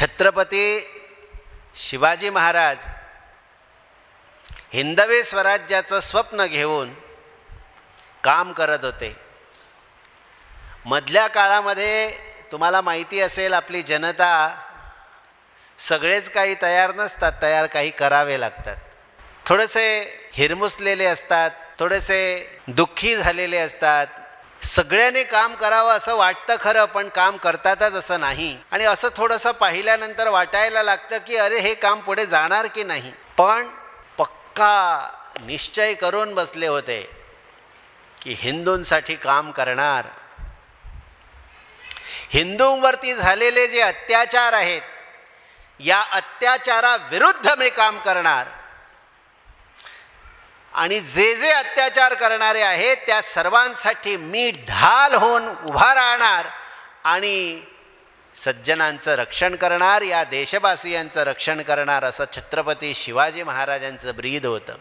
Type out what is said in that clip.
छत्रपती शिवाजी महाराज हिंदवी स्वराज्याचं स्वप्न घेऊन काम करत होते. मधल्या काळामध्ये तुम्हाला माहिती असेल आपली जनता सगळेच काही तयार नसतात तयार काही करावे लागतात. थोडेसे हिरमुसलेले असतात थोडेसे दुःखी झालेले असतात सगळ्याने काम करावं असं वाटतं खरं पण काम करतातच असं नाही. आणि असं थोडंसं पाहिल्यानंतर वाटायला लागतं की अरे हे काम पुढे जाणार की नाही? पण पक्का निश्चय करून बसले होते की हिंदूंसाठी काम करणार. हिंदूंवरती झालेले जे अत्याचार आहेत या अत्याचाराविरुद्ध मी काम करणार. आणि जे जे अत्याचार करणारे आहेत त्या सर्वांसाठी मी ढाल होऊन उभा राहणार आणि सज्जनांचं रक्षण करणार या देशवासियांचं रक्षण करणार असं छत्रपती शिवाजी महाराजांचं ब्रीद होतं.